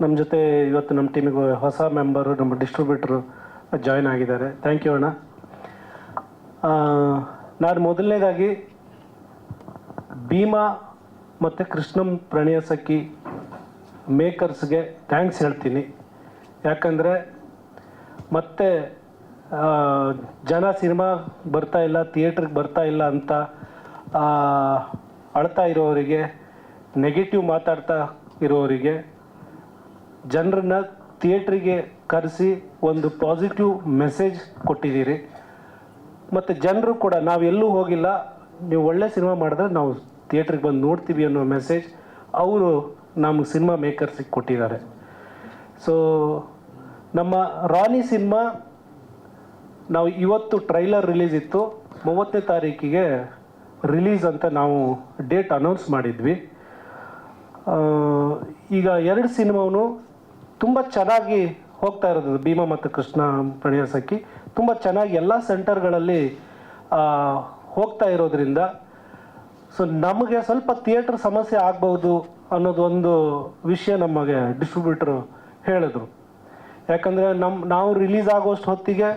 ನಮ್ಮ ಜೊತೆ ಇವತ್ತು ನಮ್ಮ ಟೀಮಿಗೆ ಹೊಸ ಮೆಂಬರು ನಮ್ಮ ಡಿಸ್ಟ್ರಿಬ್ಯೂಟ್ರು ಜಾಯ್ನ್ ಆಗಿದ್ದಾರೆ. ಥ್ಯಾಂಕ್ ಯು ಅಣ್ಣ. ನಾನು ಮೊದಲನೇದಾಗಿ ಭೀಮಾ ಮತ್ತು ಕೃಷ್ಣಂ ಪ್ರಣಯ ಸಖಿ ಮೇಕರ್ಸ್ಗೆ ಥ್ಯಾಂಕ್ಸ್ ಹೇಳ್ತೀನಿ. ಯಾಕಂದರೆ ಮತ್ತೆ ಜನ ಸಿನಿಮಾ ಬರ್ತಾ ಇಲ್ಲ ಥಿಯೇಟ್ರಿಗೆ ಬರ್ತಾ ಇಲ್ಲ ಅಂತ ಅಳ್ತಾ ಇರೋರಿಗೆ ನೆಗೆಟಿವ್ ಮಾತಾಡ್ತಾ ಇರೋವರಿಗೆ ಜನರನ್ನ ಥಿಯೇಟ್ರಿಗೆ ಕರೆಸಿ ಒಂದು ಪಾಸಿಟಿವ್ ಮೆಸೇಜ್ ಕೊಟ್ಟಿದ್ದೀರಿ. ಮತ್ತು ಜನರು ಕೂಡ, ನಾವು ಎಲ್ಲೂ ಹೋಗಿಲ್ಲ. ನೀವು ಒಳ್ಳೆ ಸಿನಿಮಾ ಮಾಡಿದ್ರೆ ನಾವು ಥಿಯೇಟ್ರಿಗೆ ಬಂದು ನೋಡ್ತೀವಿ ಅನ್ನೋ ಮೆಸೇಜ್ ಅವರು ನಮಗೆ ಸಿನಿಮಾ ಮೇಕರ್ಸಿಗೆ ಕೊಟ್ಟಿದ್ದಾರೆ. ಸೊ ನಮ್ಮ ರಾಣಿ ಸಿನಿಮಾ ನಾವು ಇವತ್ತು ಟ್ರೈಲರ್ ರಿಲೀಸ್ ಇತ್ತು. ಮೂವತ್ತನೇ ತಾರೀಕಿಗೆ ರಿಲೀಸ್ ಅಂತ ನಾವು ಡೇಟ್ ಅನೌನ್ಸ್ ಮಾಡಿದ್ವಿ. ಈಗ ಎರಡು ಸಿನಿಮಾನು ತುಂಬ ಚೆನ್ನಾಗಿ ಹೋಗ್ತಾ ಇರೋದು ಭೀಮಾ ಮತ್ತು ಕೃಷ್ಣ ಪ್ರಣಯಸಕ್ಕಿ ತುಂಬ ಚೆನ್ನಾಗಿ ಎಲ್ಲ ಸೆಂಟರ್ಗಳಲ್ಲಿ ಹೋಗ್ತಾ ಇರೋದ್ರಿಂದ, ಸೊ ನಮಗೆ ಸ್ವಲ್ಪ ಥಿಯೇಟ್ರ್ ಸಮಸ್ಯೆ ಆಗ್ಬೋದು ಅನ್ನೋದು ಒಂದು ವಿಷಯ ನಮಗೆ ಡಿಸ್ಟ್ರಿಬ್ಯೂಟ್ರು ಹೇಳಿದ್ರು. ಯಾಕಂದರೆ ನಮ್ಮ ನಾವು ರಿಲೀಸ್ ಆಗೋಷ್ಟು ಹೊತ್ತಿಗೆ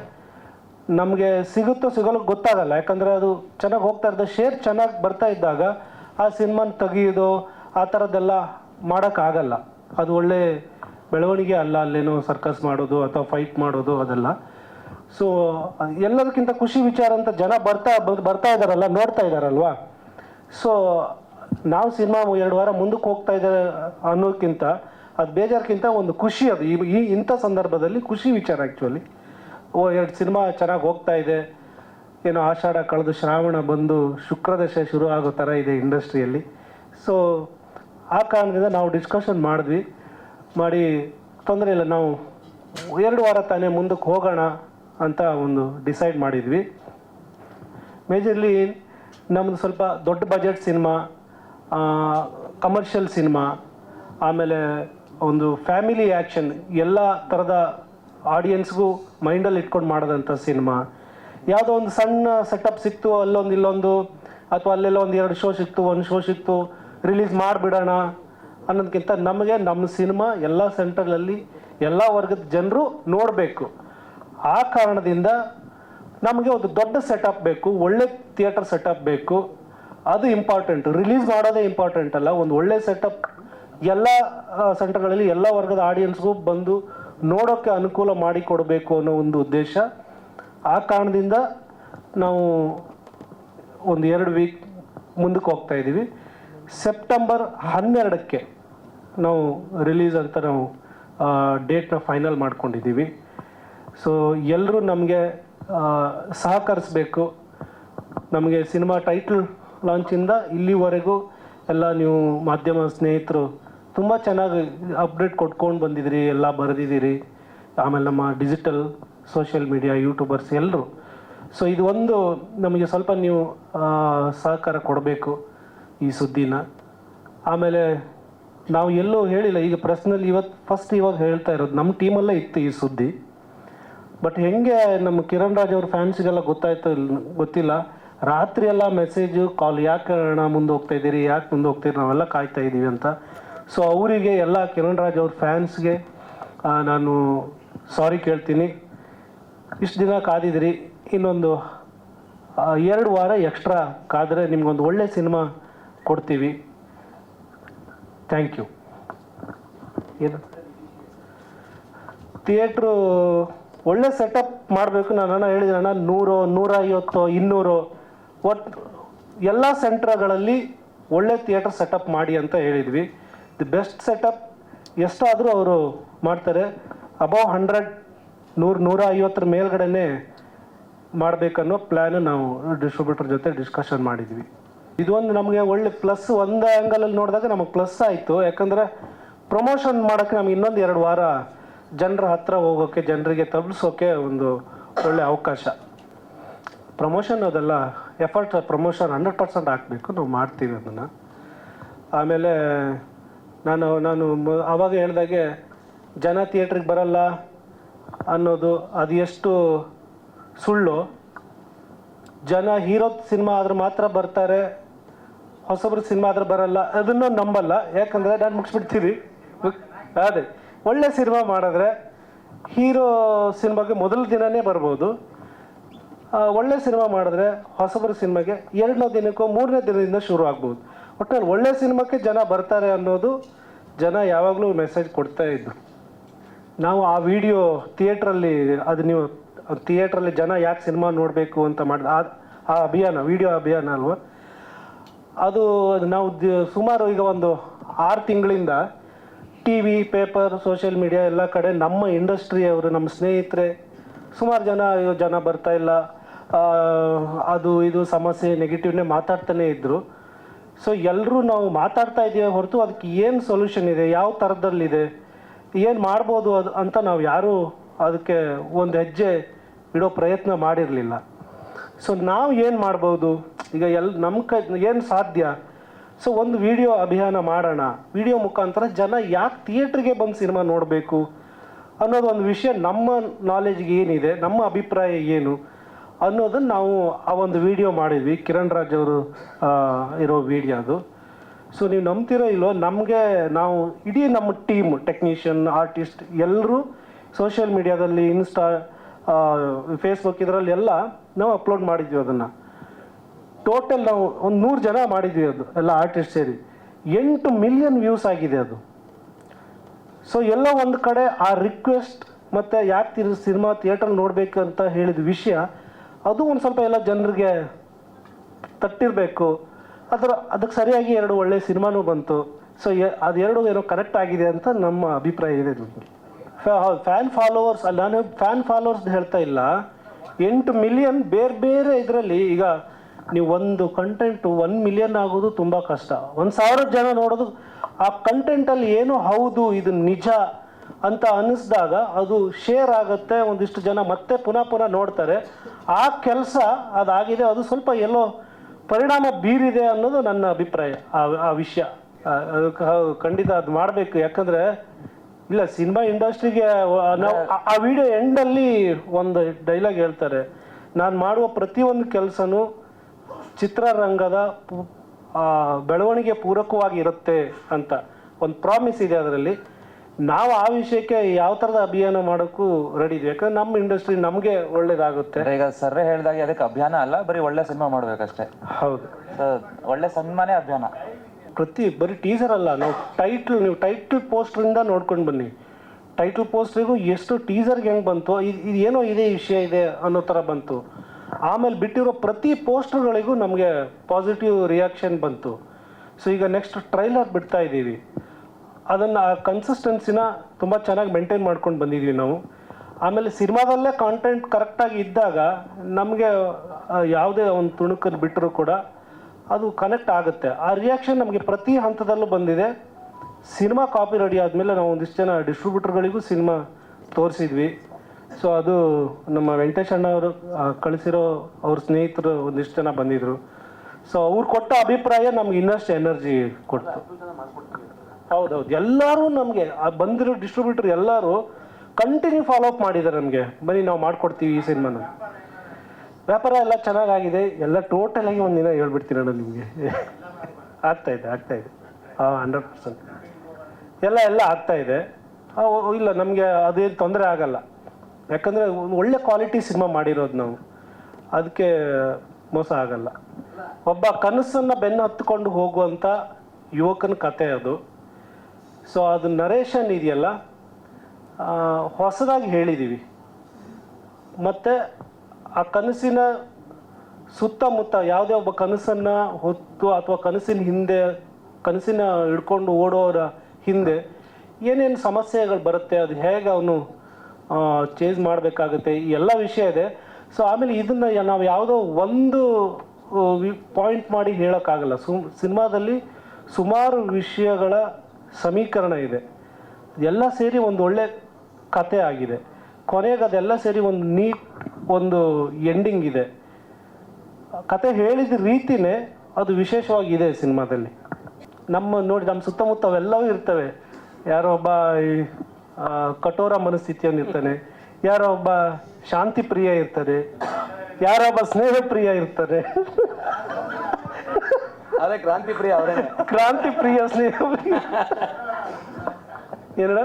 ನಮಗೆ ಸಿಗುತ್ತೋ ಸಿಗಲು ಗೊತ್ತಾಗಲ್ಲ. ಯಾಕಂದರೆ ಅದು ಚೆನ್ನಾಗಿ ಹೋಗ್ತಾ ಇರೋದು. ಶೇರ್ ಚೆನ್ನಾಗಿ ಬರ್ತಾ ಇದ್ದಾಗ ಆ ಸಿನಿಮಾನ ತೆಗೆಯೋದು, ಆ ಥರದ್ದೆಲ್ಲ ಮಾಡೋಕ್ಕಾಗಲ್ಲ. ಅದು ಒಳ್ಳೆ ಬೆಳವಣಿಗೆ ಅಲ್ಲ, ಅಲ್ಲೇನೋ ಸರ್ಕಸ್ ಮಾಡೋದು ಅಥವಾ ಫೈಟ್ ಮಾಡೋದು ಅದೆಲ್ಲ. ಸೊ ಎಲ್ಲದಕ್ಕಿಂತ ಖುಷಿ ವಿಚಾರ ಅಂತ ಜನ ಬರ್ತಾ ಬರ್ತಾ ಇದ್ದಾರಲ್ಲ ನೋಡ್ತಾ ಇದ್ದಾರಲ್ವಾ ಸೊ ನಾವು ಸಿನಿಮಾ ಎರಡು ವಾರ ಮುಂದಕ್ಕೆ ಹೋಗ್ತಾ ಇದ್ದಾರೆ ಅನ್ನೋಕ್ಕಿಂತ ಅದು ಬೇಜಾರ್ಗಿಂತ ಒಂದು ಖುಷಿ ಅದು. ಈ ಇಂಥ ಸಂದರ್ಭದಲ್ಲಿ ಖುಷಿ ವಿಚಾರ ಆ್ಯಕ್ಚುಲಿ ಓ, ಎರಡು ಸಿನಿಮಾ ಚೆನ್ನಾಗಿ ಹೋಗ್ತಾ ಇದೆ. ಏನೋ ಆಷಾಢ ಕಳೆದು ಶ್ರಾವಣ ಬಂದು ಶುಕ್ರದಶೆ ಶುರು ಆಗೋ ಥರ ಇದೆ ಇಂಡಸ್ಟ್ರಿಯಲ್ಲಿ ಸೊ ಆ ಕಾರಣದಿಂದ ನಾವು ಡಿಸ್ಕಷನ್ ಮಾಡಿದ್ವಿ. ಮಾಡಿ ತೊಂದರೆ ಇಲ್ಲ, ನಾವು ಎರಡು ವಾರ ತಾನೇ ಮುಂದಕ್ಕೆ ಹೋಗೋಣ ಅಂತ ಒಂದು ಡಿಸೈಡ್ ಮಾಡಿದ್ವಿ. ಮೇಜರ್ಲಿ ನಮ್ಮದು ಸ್ವಲ್ಪ ದೊಡ್ಡ ಬಜೆಟ್ ಸಿನಿಮಾ ಕಮರ್ಷಿಯಲ್ ಸಿನಿಮಾ ಆಮೇಲೆ ಒಂದು ಫ್ಯಾಮಿಲಿ ಆ್ಯಕ್ಷನ್ ಎಲ್ಲ ಥರದ ಆಡಿಯನ್ಸ್ಗೂ ಮೈಂಡಲ್ಲಿ ಇಟ್ಕೊಂಡು ಮಾಡಿದಂಥ ಸಿನಿಮಾ ಯಾವುದೋ ಒಂದು ಸಣ್ಣ ಸೆಟಪ್ ಸಿಕ್ತು, ಅಲ್ಲೊಂದು ಇಲ್ಲೊಂದು, ಅಥವಾ ಅಲ್ಲೆಲ್ಲ ಒಂದು ಎರಡು ಶೋ ಸಿಕ್ತು, ಒಂದು ಶೋ ಸಿಕ್ತು ರಿಲೀಸ್ ಮಾಡಿಬಿಡೋಣ ಅನ್ನೋದಕ್ಕಿಂತ ನಮಗೆ ನಮ್ಮ ಸಿನಿಮಾ ಎಲ್ಲ ಸೆಂಟರ್ಗಳಲ್ಲಿ ಎಲ್ಲ ವರ್ಗದ ಜನರು ನೋಡಬೇಕು. ಆ ಕಾರಣದಿಂದ ನಮಗೆ ಒಂದು ದೊಡ್ಡ ಸೆಟಪ್ ಬೇಕು, ಒಳ್ಳೆ ಥಿಯೇಟರ್ ಸೆಟಪ್ ಬೇಕು. ಅದು ಇಂಪಾರ್ಟೆಂಟ್ ರಿಲೀಸ್ ಮಾಡೋದೇ ಇಂಪಾರ್ಟೆಂಟ್ ಅಲ್ಲ. ಒಂದು ಒಳ್ಳೆ ಸೆಟಪ್ ಎಲ್ಲ ಸೆಂಟರ್ಗಳಲ್ಲಿ ಎಲ್ಲ ವರ್ಗದ ಆಡಿಯನ್ಸ್ಗೂ ಬಂದು ನೋಡೋಕ್ಕೆ ಅನುಕೂಲ ಮಾಡಿಕೊಡಬೇಕು ಅನ್ನೋ ಒಂದು ಉದ್ದೇಶ. ಆ ಕಾರಣದಿಂದ ನಾವು ಒಂದು ಎರಡು ವೀಕ್ ಮುಂದಕ್ಕೆ ಹೋಗ್ತಾ ಇದ್ದೀವಿ. ಸೆಪ್ಟೆಂಬರ್ ಹನ್ನೆರಡಕ್ಕೆ ನಾವು ರಿಲೀಸ್ ಅಂತ ನಾವು ಡೇಟ್ನ ಫೈನಲ್ ಮಾಡ್ಕೊಂಡಿದ್ದೀವಿ. ಸೊ ಎಲ್ಲರೂ ನಮಗೆ ಸಹಕರಿಸಬೇಕು. ನಮಗೆ ಸಿನಿಮಾ ಟೈಟಲ್ ಲಾಂಚಿಂದ ಇಲ್ಲಿವರೆಗೂ ಎಲ್ಲ ನೀವು ಮಾಧ್ಯಮ ಸ್ನೇಹಿತರು ತುಂಬ ಚೆನ್ನಾಗಿ ಅಪ್ಡೇಟ್ ಕೊಟ್ಕೊಂಡು ಬಂದಿದ್ದೀರಿ, ಎಲ್ಲ ಬರೆದಿದ್ದೀರಿ. ಆಮೇಲೆ ನಮ್ಮ ಡಿಜಿಟಲ್ ಸೋಷಿಯಲ್ ಮೀಡಿಯಾ ಯೂಟ್ಯೂಬರ್ಸ್ ಎಲ್ಲರೂ ಸೊ ಇದು ಒಂದು ನಮಗೆ ಸ್ವಲ್ಪ ನೀವು ಸಹಕಾರ ಕೊಡಬೇಕು. ಈ ಸುದ್ದಿನ. ಆಮೇಲೆ ನಾವು ಎಲ್ಲೂ ಹೇಳಿಲ್ಲ, ಈಗ ಪ್ರೆಸ್ನಲ್ಲಿ ಇವತ್ತು ಫಸ್ಟ್ ಇವಾಗ ಹೇಳ್ತಾ ಇರೋದು ನಮ್ಮ ಟೀಮಲ್ಲೇ ಇತ್ತು ಈ ಸುದ್ದಿ. ಬಟ್ ಹೆಂಗೆ ನಮ್ಮ ಕಿರಣ್ ರಾಜ್ ಅವ್ರ ಫ್ಯಾನ್ಸಿಗೆಲ್ಲ ಗೊತ್ತಾಯ್ತು ಗೊತ್ತಿಲ್ಲ. ರಾತ್ರಿ ಎಲ್ಲ ಮೆಸೇಜು ಕಾಲ್ ಯಾಕೆ ಅಣ್ಣ ಮುಂದೆ ಹೋಗ್ತಾ ಇದ್ದೀರಿ, ಯಾಕೆ ಮುಂದೆ ಹೋಗ್ತೀರಿ ನಾವೆಲ್ಲ ಕಾಯ್ತಾ ಇದ್ದೀವಿ ಅಂತ. ಸೊ ಅವರಿಗೆ ಎಲ್ಲ ಕಿರಣ್ ರಾಜ್ ಅವ್ರ ಫ್ಯಾನ್ಸ್ಗೆ ನಾನು ಸಾರಿ ಕೇಳ್ತೀನಿ. ಇಷ್ಟು ದಿನ ಕಾದಿದ್ರಿ, ಇನ್ನೊಂದು ಎರಡು ವಾರ ಎಕ್ಸ್ಟ್ರಾ ಕಾದರೆ ನಿಮ್ಗೊಂದು ಒಳ್ಳೆ ಸಿನಿಮಾ ಕೊಡ್ತೀವಿ. ಥ್ಯಾಂಕ್ ಯು ಏನು? ಥಿಯೇಟ್ರು ಒಳ್ಳೆ ಸೆಟಪ್ ಮಾಡಬೇಕು. ನಾನು ಅಣ್ಣ ಹೇಳಿದೆ ಅಣ್ಣ, ನೂರು ನೂರ ಐವತ್ತು ಇನ್ನೂರು ಒಟ್ಟು ಎಲ್ಲ ಸೆಂಟ್ರಗಳಲ್ಲಿ ಒಳ್ಳೆ ಥಿಯೇಟರ್ ಸೆಟಪ್ ಮಾಡಿ ಅಂತ ಹೇಳಿದ್ವಿ. ದಿ ಬೆಸ್ಟ್ ಸೆಟಪ್ ಎಷ್ಟಾದರೂ ಅವರು ಮಾಡ್ತಾರೆ. ಅಬೌವ್ ಹಂಡ್ರೆಡ್ ನೂರು ನೂರ ಐವತ್ತರ ಮೇಲ್ಗಡೆನೇ ಮಾಡಬೇಕನ್ನೋ ಪ್ಲ್ಯಾನ್ ನಾವು ಡಿಸ್ಟ್ರಿಬ್ಯೂಟರ್ ಜೊತೆ ಡಿಸ್ಕಷನ್ ಮಾಡಿದ್ವಿ. ಇದೊಂದು ನಮಗೆ ಒಳ್ಳೆ ಪ್ಲಸ್ ಒಂದು ಆ್ಯಂಗಲಲ್ಲಿ ನೋಡಿದಾಗ ನಮಗೆ ಪ್ಲಸ್ ಆಯಿತು. ಯಾಕಂದರೆ ಪ್ರಮೋಷನ್ ಮಾಡೋಕ್ಕೆ ನಮ್ಗೆ ಇನ್ನೊಂದು ಎರಡು ವಾರ ಜನರ ಹತ್ರ ಹೋಗೋಕ್ಕೆ ಜನರಿಗೆ ತಲುಪಿಸೋಕೆ ಒಂದು ಒಳ್ಳೆ ಅವಕಾಶ. ಪ್ರಮೋಷನ್ ಅದೆಲ್ಲ ಎಫರ್ಟ್ ಪ್ರಮೋಷನ್ ಹಂಡ್ರೆಡ್ ಪರ್ಸೆಂಟ್ ಹಾಕಬೇಕು. ನಾವು ಮಾಡ್ತೀವಿ ಅದನ್ನು. ಆಮೇಲೆ ನಾನು ನಾನು ಆವಾಗ ಹೇಳಿದಾಗೆ ಜನ ಥಿಯೇಟ್ರಿಗೆ ಬರಲ್ಲ ಅನ್ನೋದು ಅದು ಎಷ್ಟು ಸುಳ್ಳು. ಜನ ಹೀರೋ ಸಿನಿಮಾ ಆದರೆ ಮಾತ್ರ ಬರ್ತಾರೆ. ಹೊಸಬ್ರ ಸಿನಿಮಾ ಆದ್ರೆ ಬರಲ್ಲ. ಅದನ್ನು ನಂಬಲ್ಲ. ಯಾಕಂದರೆ ನಾನು ಮುಗಿಸ್ಬಿಡ್ತೀವಿ ಅದೇ. ಒಳ್ಳೆ ಸಿನಿಮಾ ಮಾಡಿದ್ರೆ ಹೀರೋ ಸಿನಿಮಾಗೆ ಮೊದಲ ದಿನನೇ ಬರ್ಬೋದು. ಒಳ್ಳೆ ಸಿನಿಮಾ ಮಾಡಿದ್ರೆ ಹೊಸಬರ ಸಿನಿಮಾಗೆ ಎರಡನೇ ದಿನಕ್ಕೂ ಮೂರನೇ ದಿನದಿಂದ ಶುರು ಆಗ್ಬೋದು. ಒಟ್ಟಿನಲ್ಲಿ ಒಳ್ಳೆ ಸಿನಿಮಾಕ್ಕೆ ಜನ ಬರ್ತಾರೆ ಅನ್ನೋದು ಜನ ಯಾವಾಗಲೂ ಮೆಸೇಜ್ ಕೊಡ್ತಾ ಇದ್ದರು ನಾವು ಆ ವಿಡಿಯೋ ಥಿಯೇಟ್ರಲ್ಲಿ, ಅದು ನೀವು ಥಿಯೇಟ್ರಲ್ಲಿ ಜನ ಯಾಕೆ ಸಿನಿಮಾ ನೋಡಬೇಕು ಅಂತ ಮಾಡಿದ ಆ ಅಭಿಯಾನ, ವಿಡಿಯೋ ಅಭಿಯಾನ ಅಲ್ವಾ? ಅದು ನಾವು ಸುಮಾರು ಈಗ ಒಂದು ಆರು ತಿಂಗಳಿಂದ T V paper social media ಎಲ್ಲ ಕಡೆ ನಮ್ಮ ಇಂಡಸ್ಟ್ರಿಯವರು ನಮ್ಮ ಸ್ನೇಹಿತರೆ, ಸುಮಾರು ಜನ ಜನ ಬರ್ತಾ ಇಲ್ಲ. ಅದು ಇದು ಸಮಸ್ಯೆ ನೆಗೆಟಿವ್ನೇ ಮಾತಾಡ್ತಾನೆ ಇದ್ದರು ಸೊ ಎಲ್ಲರೂ ನಾವು ಮಾತಾಡ್ತಾ ಇದ್ದೀವಿ ಹೊರತು ಅದಕ್ಕೆ ಏನು ಸೊಲ್ಯೂಷನ್ ಇದೆ? ಯಾವ ಥರದಲ್ಲಿದೆ? ಏನು ಮಾಡ್ಬೋದು ಅದು ಅಂತ ನಾವು ಯಾರೂ ಅದಕ್ಕೆ ಒಂದು ಹೆಜ್ಜೆ ಇಡೋ ಪ್ರಯತ್ನ ಮಾಡಿರಲಿಲ್ಲ. ಸೊ ನಾವು ಏನು ಮಾಡ್ಬೋದು? ಈಗ ಎಲ್ ನಮ್ಮ ಕ, ಏನು ಸಾಧ್ಯ? ಸೊ ಒಂದು ವಿಡಿಯೋ ಅಭಿಯಾನ ಮಾಡೋಣ. ವಿಡಿಯೋ ಮುಖಾಂತರ ಜನ ಯಾಕೆ ಥಿಯೇಟ್ರಿಗೆ ಬಂದು ಸಿನಿಮಾ ನೋಡಬೇಕು? ಅನ್ನೋದು ಒಂದು ವಿಷಯ ನಮ್ಮ ನಾಲೆಜ್ಗೆ ಏನಿದೆ, ನಮ್ಮ ಅಭಿಪ್ರಾಯ ಏನು? ಅನ್ನೋದನ್ನು ನಾವು ಆ ಒಂದು ವಿಡಿಯೋ ಮಾಡಿದ್ವಿ. ಕಿರಣ್ ರಾಜ್ ಅವರು ಇರೋ ವಿಡಿಯೋ ಅದು. ಸೊ ನೀವು ನಂಬ್ತಿರೋ ಇಲ್ಲೋ ನಮಗೆ ನಾವು ಇಡೀ ನಮ್ಮ ಟೀಮ್ ಟೆಕ್ನಿಷಿಯನ್ ಆರ್ಟಿಸ್ಟ್ ಎಲ್ಲರೂ ಸೋಷಿಯಲ್ ಮೀಡಿಯಾದಲ್ಲಿ ಇನ್ಸ್ಟಾ ಫೇಸ್ಬುಕ್ ಇದರಲ್ಲಿ ಎಲ್ಲ ನಾವು ಅಪ್ಲೋಡ್ ಮಾಡಿದ್ವಿ ಅದನ್ನು. ಟೋಟಲ್ ನಾವು ಒಂದು ನೂರು ಜನ ಮಾಡಿದ್ವಿ ಅದು, ಎಲ್ಲ ಆರ್ಟಿಸ್ಟ್ ಸೇರಿ. ಎಂಟು ಮಿಲಿಯನ್ ವ್ಯೂಸ್ ಆಗಿದೆ ಅದು. ಸೊ ಎಲ್ಲ ಒಂದು ಕಡೆ ಆ ರಿಕ್ವೆಸ್ಟ್ ಮತ್ತು ಯಾಕೆ ತಿರು ಸಿನಿಮಾ ಥಿಯೇಟರ್ ನೋಡಬೇಕು ಅಂತ ಹೇಳಿದ ವಿಷಯ, ಅದು ಒಂದು ಸ್ವಲ್ಪ ಎಲ್ಲ ಜನರಿಗೆ ತಟ್ಟಿರಬೇಕು. ಅದರ ಅದಕ್ಕೆ ಸರಿಯಾಗಿ ಎರಡು ಒಳ್ಳೆ ಸಿನಿಮಾನೂ ಬಂತು. ಸೊ ಅದೆರಡು ಏನೋ ಕರೆಕ್ಟ್ ಆಗಿದೆ ಅಂತ ನಮ್ಮ ಅಭಿಪ್ರಾಯ ಇದೆ. ಫ್ಯಾನ್ ಫಾಲೋವರ್ಸ್ ಅಲ್ಲ ನಾನು ಫ್ಯಾನ್ ಫಾಲೋವರ್ಸ್ ಹೇಳ್ತಾ ಇಲ್ಲ. ಎಂಟು ಮಿಲಿಯನ್ ಬೇರೆ ಬೇರೆ ಇದರಲ್ಲಿ ಈಗ ನೀವು ಒಂದು ಕಂಟೆಂಟ್ ಒನ್ ಮಿಲಿಯನ್ ಆಗೋದು ತುಂಬ ಕಷ್ಟ. ಒಂದು ಸಾವಿರ ಜನ ನೋಡೋದು, ಆ ಕಂಟೆಂಟಲ್ಲಿ ಏನು ಹೌದು, ಇದು ನಿಜ ಅಂತ ಅನ್ನಿಸ್ದಾಗ ಅದು ಶೇರ್ ಆಗುತ್ತೆ, ಒಂದಿಷ್ಟು ಜನ ಮತ್ತೆ ಪುನಃ ಪುನಃ ನೋಡ್ತಾರೆ. ಆ ಕೆಲಸ ಅದಾಗಿದೆ, ಅದು ಸ್ವಲ್ಪ ಎಲ್ಲೋ ಪರಿಣಾಮ ಬೀರಿದೆ ಅನ್ನೋದು ನನ್ನ ಅಭಿಪ್ರಾಯ, ಆ ವಿಷಯ. ಖಂಡಿತ ಅದು ಮಾಡಬೇಕು. ಯಾಕಂದ್ರೆ ಇಲ್ಲ ಸಿನಿಮಾ ಇಂಡಸ್ಟ್ರಿಗೆ ನಾವು ಆ- ಆ ಎಂಡ್ ಎಂಡಲ್ಲಿ ಒಂದು ಡೈಲಾಗ್ ಹೇಳ್ತಾರೆ. ನಾನು ಮಾಡುವ ಪ್ರತಿಯೊಂದು ಕೆಲಸನೂ ಚಿತ್ರರಂಗದ ಪು- ಆ, ಬೆಳವಣಿಗೆ ಪೂರಕವಾಗಿ ಇರುತ್ತೆ ಅಂತ. ಒಂದು ಪ್ರಾಮಿಸ್ ಇದೆ ಅದರಲ್ಲಿ. ನಾವು ಆ ವಿಷಯಕ್ಕೆ ಯಾವ ಥರದ ಅಭಿಯಾನ ಮಾಡೋಕ್ಕೂ ರೆಡಿ ಇದೆ ಯಾಕಂದ್ರೆ ನಮ್ಮ ಇಂಡಸ್ಟ್ರಿ ನಮಗೆ ಒಳ್ಳೇದಾಗುತ್ತೆ. ಈಗ ಸರ್ರೆ ಹೇಳ್ದಾಗೆ ಅದಕ್ಕೆ ಅಭಿಯಾನ ಅಲ್ಲ ಬರೀ ಒಳ್ಳೆ ಸಿನಿಮಾ ಮಾಡ್ಬೇಕಷ್ಟೇ. ಹೌದು. So, ಒಳ್ಳೆ ಸಿನಿಮಾನೇ ಅಭಿಯಾನ. ಪ್ರತಿ, ಬರೀ ಟೀಸರ್ ಅಲ್ಲ, ನಾವು ಟೈಟ್ಲ್ ನೀವು ಟೈಟ್ಲ್ ಪೋಸ್ಟ್ರಿಂದ ನೋಡ್ಕೊಂಡು ಬನ್ನಿ. ಟೈಟ್ಲ್ ಪೋಸ್ಟ್ರಿಗೂ ಎಷ್ಟು ಟೀಸರ್ಗೆ ಹೆಂಗೆ ಬಂತು ಇದು ಏನೋ ಇದೇ ವಿಷಯ ಇದೆ ಅನ್ನೋ ಥರ ಬಂತು. ಆಮೇಲೆ ಬಿಟ್ಟಿರೋ ಪ್ರತಿ ಪೋಸ್ಟರ್ಗಳಿಗೂ ನಮಗೆ ಪಾಸಿಟಿವ್ ರಿಯಾಕ್ಷನ್ ಬಂತು. ಸೊ ಈಗ ನೆಕ್ಸ್ಟ್ ಟ್ರೈಲರ್ ಬಿಡ್ತಾ ಇದ್ದೀವಿ. ಅದನ್ನು ಆ ಕನ್ಸಿಸ್ಟೆನ್ಸಿನ ತುಂಬ ಚೆನ್ನಾಗಿ ಮೇಂಟೈನ್ ಮಾಡ್ಕೊಂಡು ಬಂದಿದ್ವಿ ನಾವು. ಆಮೇಲೆ ಸಿನಿಮಾದಲ್ಲೇ ಕಾಂಟೆಂಟ್ ಕರೆಕ್ಟಾಗಿ ಇದ್ದಾಗ ನಮಗೆ ಯಾವುದೇ ಒಂದು ತುಣುಕನ್ನು ಬಿಟ್ಟರೂ ಕೂಡ ಅದು ಕನೆಕ್ಟ್ ಆಗುತ್ತೆ. ಆ ರಿಯಾಕ್ಷನ್ ನಮಗೆ ಪ್ರತಿ ಹಂತದಲ್ಲೂ ಬಂದಿದೆ. ಸಿನಿಮಾ ಕಾಪಿ ರೆಡಿ ಆದಮೇಲೆ ನಾವು ಒಂದಿಷ್ಟು ಜನ ಡಿಸ್ಟ್ರಿಬ್ಯೂಟರ್ಗಳಿಗೂ ಸಿನಿಮಾ ತೋರಿಸಿದ್ವಿ. ಸೊ ಅದು ನಮ್ಮ ವೆಂಕಟೇಶ್ ಅಣ್ಣ ಅವರು ಕಳಿಸಿರೋ ಅವ್ರ ಸ್ನೇಹಿತರು ಒಂದಿಷ್ಟು ಜನ ಬಂದಿದ್ರು. ಸೊ ಅವ್ರು ಕೊಟ್ಟ ಅಭಿಪ್ರಾಯ ನಮ್ಗೆ ಇನ್ನಷ್ಟು ಎನರ್ಜಿ ಕೊಡ್ತು. ಹೌದೌದು. ಎಲ್ಲರೂ ನಮಗೆ ಬಂದಿರೋ ಡಿಸ್ಟ್ರಿಬ್ಯೂಟರ್ ಎಲ್ಲರೂ ಕಂಟಿನ್ಯೂ ಫಾಲೋ ಅಪ್ ಮಾಡಿದ್ದಾರೆ ನಮಗೆ. ಬನ್ನಿ, ನಾವು ಮಾಡ್ಕೊಡ್ತೀವಿ ಈ ಸಿನಿಮಾನ. ವ್ಯಾಪಾರ ಎಲ್ಲ ಚೆನ್ನಾಗಾಗಿದೆ. ಎಲ್ಲ ಟೋಟಲ್ ಆಗಿ ಒಂದಿನ ಹೇಳ್ಬಿಡ್ತೀನಿ ನಾನು ನಿಮಗೆ. ಆಗ್ತಾ ಇದೆ ಆಗ್ತಾ ಇದೆ. ಹಾಂ ಹಂಡ್ರೆಡ್ ಪರ್ಸೆಂಟ್ ಎಲ್ಲ ಎಲ್ಲ ಆಗ್ತಾ ಇದೆ. ಇಲ್ಲ, ನಮಗೆ ಅದೇನು ತೊಂದರೆ ಆಗಲ್ಲ. ಯಾಕಂದರೆ ಒಳ್ಳೆ ಕ್ವಾಲಿಟಿ ಸಿನಿಮಾ ಮಾಡಿರೋದು ನಾವು. ಅದಕ್ಕೆ ಮೋಸ ಆಗಲ್ಲ. ಒಬ್ಬ ಕನಸನ್ನು ಬೆನ್ನು ಹತ್ಕೊಂಡು ಹೋಗುವಂಥ ಯುವಕನ ಕತೆ ಅದು. ಸೊ ಅದು ನರೇಶನ್ ಇದೆಯಲ್ಲ? ಹೊಸದಾಗಿ ಹೇಳಿದ್ದೀವಿ ಮತ್ತು ಆ ಕನಸಿನ ಸುತ್ತಮುತ್ತ ಯಾವುದೇ ಒಬ್ಬ ಕನಸನ್ನು ಹೊತ್ತು ಅಥವಾ ಕನಸಿನ ಹಿಂದೆ, ಕನಸಿನ ಹಿಡ್ಕೊಂಡು ಓಡೋರ ಹಿಂದೆ ಏನೇನು ಸಮಸ್ಯೆಗಳು ಬರುತ್ತೆ, ಅದು ಹೇಗೆ ಅವನು ಚೇಂಜ್ ಮಾಡಬೇಕಾಗುತ್ತೆ, ಈ ಎಲ್ಲ ವಿಷಯ ಇದೆ. ಸೊ ಆಮೇಲೆ ಇದನ್ನು ನಾವು ಯಾವುದೋ ಒಂದು ಪಾಯಿಂಟ್ ಮಾಡಿ ಹೇಳೋಕ್ಕಾಗಲ್ಲ. ಸು, ಸಿನಿಮಾದಲ್ಲಿ ಸುಮಾರು ವಿಷಯಗಳ ಸಮೀಕರಣ ಇದೆ. ಎಲ್ಲ ಸೇರಿ ಒಂದು ಒಳ್ಳೆ ಕತೆ ಆಗಿದೆ. ಕೊನೆಗೆ ಅದೆಲ್ಲ ಸೇರಿ ಒಂದು ನೀಟ್ ಒಂದು ಎಂಡಿಂಗ್ ಇದೆ. ಕತೆ ಹೇಳಿದ ರೀತಿನೇ ಅದು ವಿಶೇಷವಾಗಿದೆ ಸಿನಿಮಾದಲ್ಲಿ. ನಮ್ಮ ನೋಡಿ ನಮ್ಮ ಸುತ್ತಮುತ್ತ ಅವೆಲ್ಲವೂ ಇರ್ತವೆ. ಯಾರೋ ಒಬ್ಬ ಕಠೋರ ಮನಸ್ಥಿತಿಯನ್ನು ಇರ್ತಾನೆ. ಯಾರೋ ಒಬ್ಬ ಶಾಂತಿ ಪ್ರಿಯ ಇರ್ತಾರೆ ಯಾರೋ ಒಬ್ಬ ಸ್ನೇಹ ಪ್ರಿಯ ಇರ್ತಾರೆ ಅದೇ ಕ್ರಾಂತಿ ಪ್ರಿಯ ಅವರೇ ಕ್ರಾಂತಿ ಪ್ರಿಯ ಸ್ನೇಹ ಪ್ರಿಯ. ಏನಣ್ಣ?